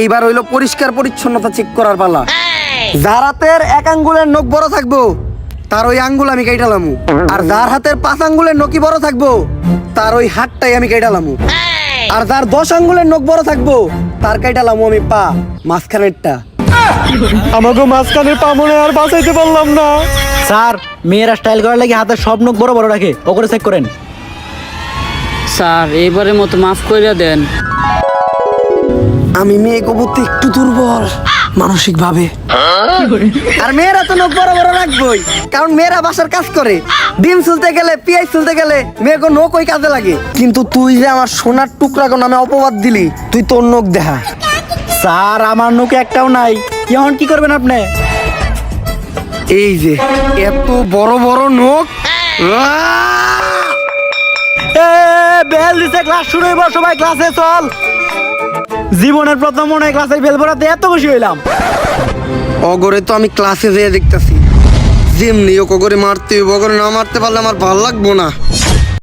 এইবার হইল পরিষ্কার পরিচ্ছন্নতা চেক করার পালা। যার হাতের এক আঙ্গুলের নখ বড় থাকব তার ওই আঙ্গুল আমি কেটালামু আর যার হাতের পাঁচ আঙ্গুলের নখই বড় থাকব তার ওই হাতটাই আমি কেটালামু আর যার দশ আঙ্গুলের নখ বড় থাকব তার কেটালামু আমি পা মাঝখানেরটা। আমাকে মাঝখানে পা মনে আর বাঁচাইতে পারলাম না। স্যার মেয়েরা স্টাইল করার লাগে হাতের সব নখ বড় বড় রাখে ও করে চেক করেন। স্যার এইবারের মতো মাফ করে দেন। আমি মেয়ে কবুতে একটু দুর্বল মানসিক ভাবে আর মেয়েরা তো নখ বড় বড় রাখবই কারণ মেয়েরা বাসার কাজ করে। ডিম চুলতে গেলে পিয়াজ চুলতে গেলে মেয়েকে নখ ওই কাজে লাগে। কিন্তু তুই যে আমার সোনার টুকরা কোন নামে অপবাদ দিলি তুই তোর নখ দেখা। স্যার আমার নখ একটাও নাই। এখন কি করবেন আপনি? এই যে এত বড় বড় নখ। এ বেল দিছে ক্লাস শুরু হইব সবাই ক্লাসে চল। জীবনের প্রথম মনে হয় ক্লাসের ফেল পড়াতে এত খুশি হইলাম। অগরে তো আমি ক্লাসে যেয়ে দেখতেছি। যেমনি ও করে মারতে হইব অগরে না মারতে পারলে আমার ভালো লাগবো না।